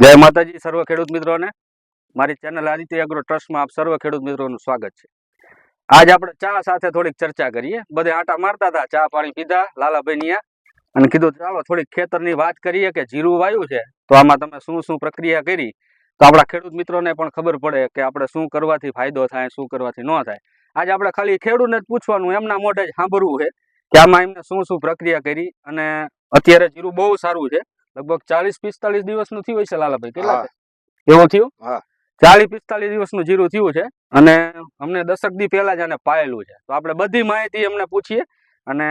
જય માતાજી સર્વ ખેડૂત મિત્રોને. મારી ચેનલ આદિત્ય એગ્રો ટ્રસ્ટમાં આપ સર્વ ખેડૂત મિત્રોનું સ્વાગત છે. આજ આપણે ચા સાથે થોડીક ચર્ચા કરીએ. બધે આટા મારતા હતા, ચા પાણી પીધા, લાલાભાઈ નિયા, અને કીધું, ચાલો થોડીક ખેતરની વાત કરીએ કે જીરું વાયું છે, તો આમાં તમે શું શું પ્રક્રિયા કરી? તો આપણા ખેડૂત મિત્રોને પણ ખબર પડે કે આપણે શું કરવાથી ફાયદો થાય, શું કરવાથી ન થાય. આજે આપણે ખાલી ખેડૂતને જ પૂછવાનું, એમના મોઢે જ સાંભળવું છે કે આમાં એમને શું શું પ્રક્રિયા કરી અને અત્યારે જીરું બહુ સારું છે. લગભગ ચાલીસ પિસ્તાલીસ દિવસનું થયું છે લાલાભાઈ. કેટલા? એવું થયું? હા. ચાલીસ પિસ્તાલીસ દિવસનું જીરું થયું છે અને અમને દશક દી પહેલા જ આને પાયેલું છે. તો આપણે બધી માહિતી એમને પૂછીએ અને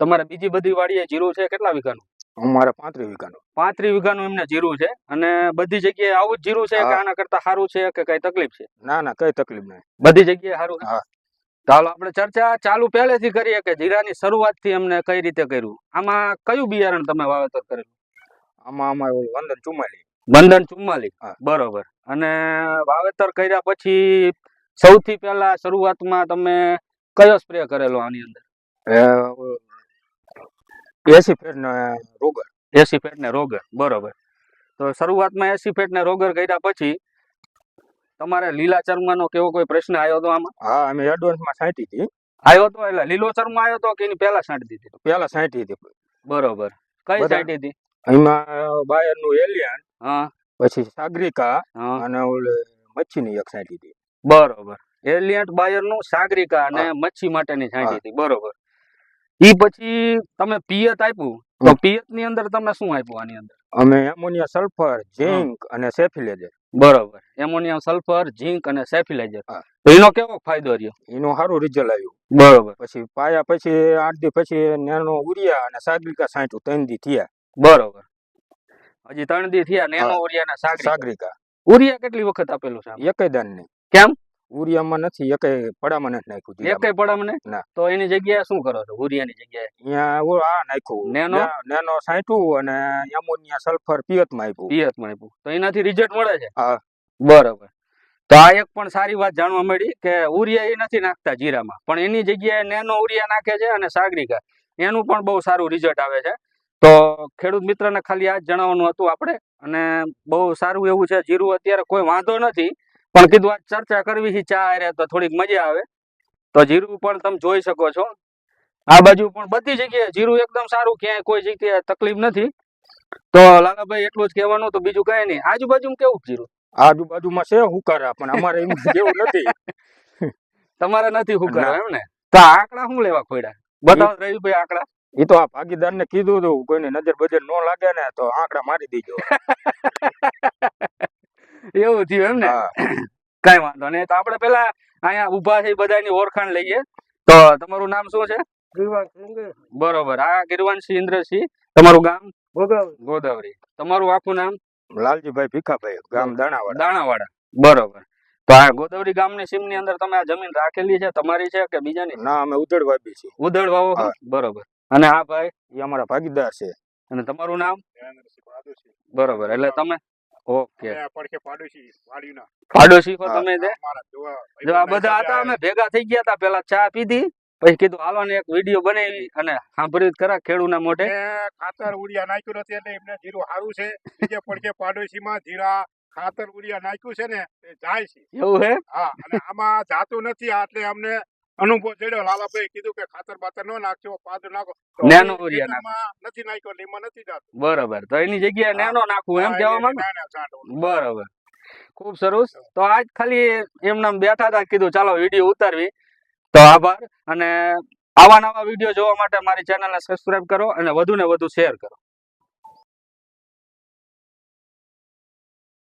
તમારે બીજી બધી વાડીએ જીરું છે કેટલા વીઘાનું? અમારે પાંત્રીસ વીઘાનું. પાંત્રીસ વીઘાનું એમને જીરું છે અને બધી જગ્યાએ આવું જ જીરું છે કે આના કરતા સારું છે કે કઈ તકલીફ છે? ના ના કઈ તકલીફ નહીં. બધી જગ્યાએ સારું ચાલો. આપણે ચર્ચા ચાલુ પહેલેથી કરીએ કે જીરાની શરૂઆતથી અમને કઈ રીતે કર્યું? આમાં કયું બિયારણ તમે વાવેતર કરેલું? આમાં અમારે ઓલું વંદન ચુમ્માલી વંદન ચુમ્માલી બરોબર. અને વાવેતર કર્યા પછી સૌથી પહેલા શરૂઆતમાં તમે કયો સ્પ્રે કરેલો આની અંદર? એસી ફેટ ને રોગર. એસી ફેટ ને રોગર. બરોબર. તો શરૂઆતમાં એસી ફેટ ને રોગર કર્યા પછી તમારે લીલા ચરમાનો કેવો કોઈ પ્રશ્ન આવ્યો હતો આમાં? હા અમે એડવાન્સમાં છાંટી હતી. આવ્યો તો એટલે લીલો ચર્મા આવ્યો તો કે એની પહેલા છાંટી દીધી પેલા છાંટી હતી. બરોબર. કઈ છાંટી હતી? એમાં બાયરનું એલિયન હા. પછી સાગરિકા અને ઓલે મચ્છીની એક સાંટી હતી. બરોબર. એલિયન્ટ બાયરનું સાગરિકા અને મચ્છી માટેની સાંટી હતી. બરોબર. ઈ પછી તમે પિયત આપ્યું? તો પિયતની અંદર તમે શું આપ્યું આની અંદર? અમે એમોનિયા સલ્ફર ઝીંક અને સેફિલેઝર બરોબર. એમોનિયમ સલ્ફર ઝીંક અને સેફિલાઇઝર. તો એનો કેવો ફાયદો રહ્યો? એનું સારું રિઝલ્ટ આવ્યું. બરોબર. પછી પાયા પછી આઠ દી પછી નેનો ઉરિયા અને સાગરિકા છાંટ્યું ત્રણ દી થયા. બરોબર. હજી ત્રણ દી થયા નેનો. ઉરિયા ના સાગરિકા. સાગરિકા. ઉરિયા કેટલી વખત આપેલું છે? એકેય દાન નહીં. કેમ? ઉરિયામાં નથી એકેય પડામાં નથી નાખ્યું એક એકેય પડા ના. તો એની જગ્યાએ શું કરો છો ઉરિયાની જગ્યાએ? અહીંયા આ નાખ્યું. નેનો? નેનો છાંટ્યું અને એમોનિયા સલ્ફર પિયતમાં આપ્યું. પિયતમાં આપ્યું. તો એનાથી રિઝલ્ટ મળે છે? હા. બરોબર. તો આ એક પણ સારી વાત જાણવા મળી કે ઉરિયા એ નથી નાખતા જીરામાં. પણ એની જગ્યાએ નેનો ઉરિયા નાખે છે અને સાગરિકા. એનું પણ બહુ સારું રિઝલ્ટ આવે છે. તો ખેડૂત મિત્રને ખાલી આ જણાવવાનું હતું આપણે અને બહુ સારું એવું છે. જીરું અત્યારે કોઈ વાંધો નથી પણ કીધું આ ચર્ચા કરવી છે ચા અરે તો થોડીક મજા આવે. તો જીરું પણ તમે જોઈ શકો છો. આ બાજુ પણ બધી જગ્યાએ જીરું એકદમ સારું ક્યાંય કોઈ જગ્યાએ તકલીફ નથી. તો લાલાભાઈ એટલું જ કહેવાનું તો બીજું કઈ નહીં. આજુબાજુ કેવું જીરું? આજુબાજુમાં છે હુકારા પણ અમારે એમ જેવું નથી. તમારે નથી હુકારા. એમ ને? તો આંકડા શું લેવા ખોડ્યા બતાવો રવિભાઈ આંકડા. એ તો આ ભાગીદાર ને કીધું હતું કોઈને નજર બજર ન લાગે ને તો આંકડા મારી દેજો. એવું થયું એમ ને? કઈ વાંધો નહીં. તો આપણે પેલા અહીંયા ઊભા છે બધાની ઓળખાણ લઈએ. તો તમારું નામ શું છે? બરોબર. આ ગિરવાનસિંહ ઇન્દ્રસિંહ. તમારું ગામ? ગોદાવરી. તમારું આખું નામ? લાલજીભાઈ ભીખાભાઈ ગામ દાણાવાડા. દાણાવાડા. બરોબર. તો આ ગોદાવરી ગામની સીમની અંદર તમે આ જમીન રાખેલી છે તમારી છે કે બીજાની? ના અમે ઉધડ વાવી છીએ. ઉધડ વાવો બરોબર. અને આ ભાઈ એ અમારા ભાગીદાર છે. અને તમારું નામ? બરોબર એટલે તમે ઓકે. પાડોશી તમે જો? આ બધા હતા અમે ભેગા થઈ ગયા હતા પેલા ચા પીધી પછી કીધું હાલો ને એક વીડિયો બનાવી અને સાંભળી ખરા ખરા ખેડૂના મોઢે. ખાતર ઉડિયા નાખ્યું નથી એટલે એમને જીરું સારું છે. બીજે પડખે પાડોશીમાં જીરા ખાતર ઉડિયા નાખ્યું છે ને એ જાય છે. એવું હે? હા અને આમાં જાતું નથી એટલે અમને અનુભવ જડ્યો લાલાભાઈ કીધું કે ખાતર બાતર ન નાખજો પાદ નાખો. નેનો ઉરિયા ખેતરમાં નથી નાખ્યો એમાં નથી જાતો. બરોબર. તો એની જગ્યાએ. નેનો નાખવું એમ કહેવા માંગો? બરોબર. ખૂબ સરસ. તો આજ ખાલી એમના બેઠા હતા કીધું ચાલો વીડિયો ઉતારવી. તો આભાર. અને આવા નવા વીડિયો જોવા માટે મારી ચેનલને સબસ્ક્રાઇબ કરો અને વધુ ને વધુ શેર કરો.